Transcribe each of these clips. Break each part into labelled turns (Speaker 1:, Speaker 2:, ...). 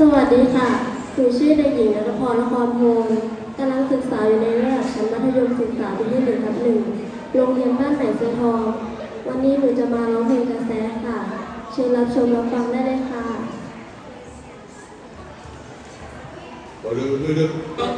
Speaker 1: สวัสดีค่ะหนูชื่อเด็กหญิงนรพรนครพงศ์กำลังศึกษาอยู่ในระดับชั้นมัธยมศึกษาปีที่หนึ่งทับหนึ่งโรงเรียนบ้านไหนเสือทอง วันนี้หนูจะมาร้องเพลงกระแสค่ะ เชิญรับชมรับฟังได้เลยค่ะข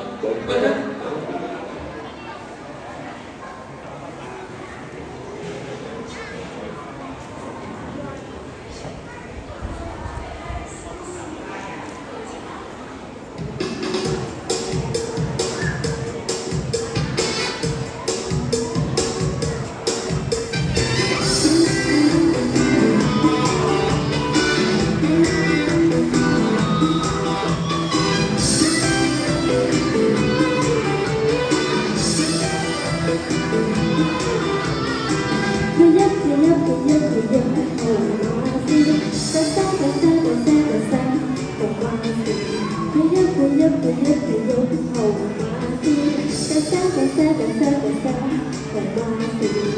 Speaker 1: ม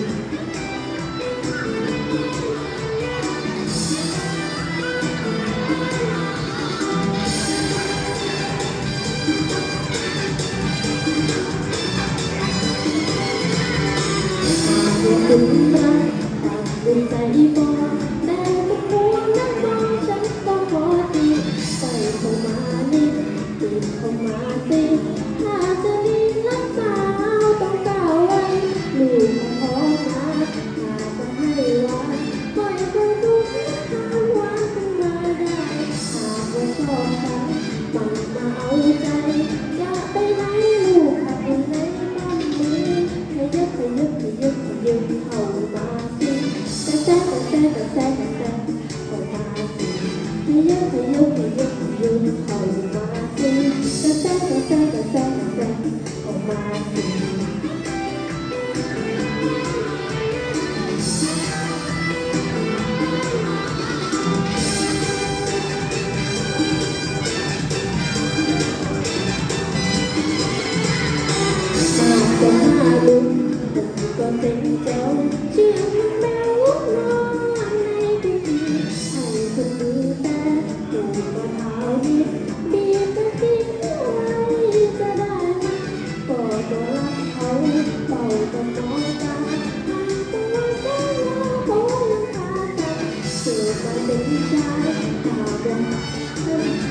Speaker 1: ก็เป็นเจ้าเชื่อมันแมวลอยในพิธีให้คนดูแต่ดูมาเท้านิดดีก็ทิ้งไว้จะได้ไหมก็ตัวรักเขาเป่าก็มองตาหากตัวแค่ว่าเขายังคาใจเกิดมาเป็นชายตาบอด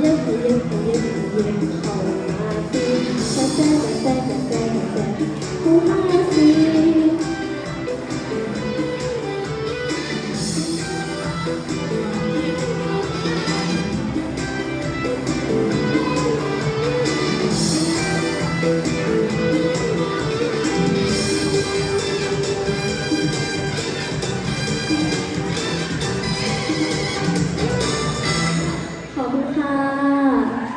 Speaker 1: ให้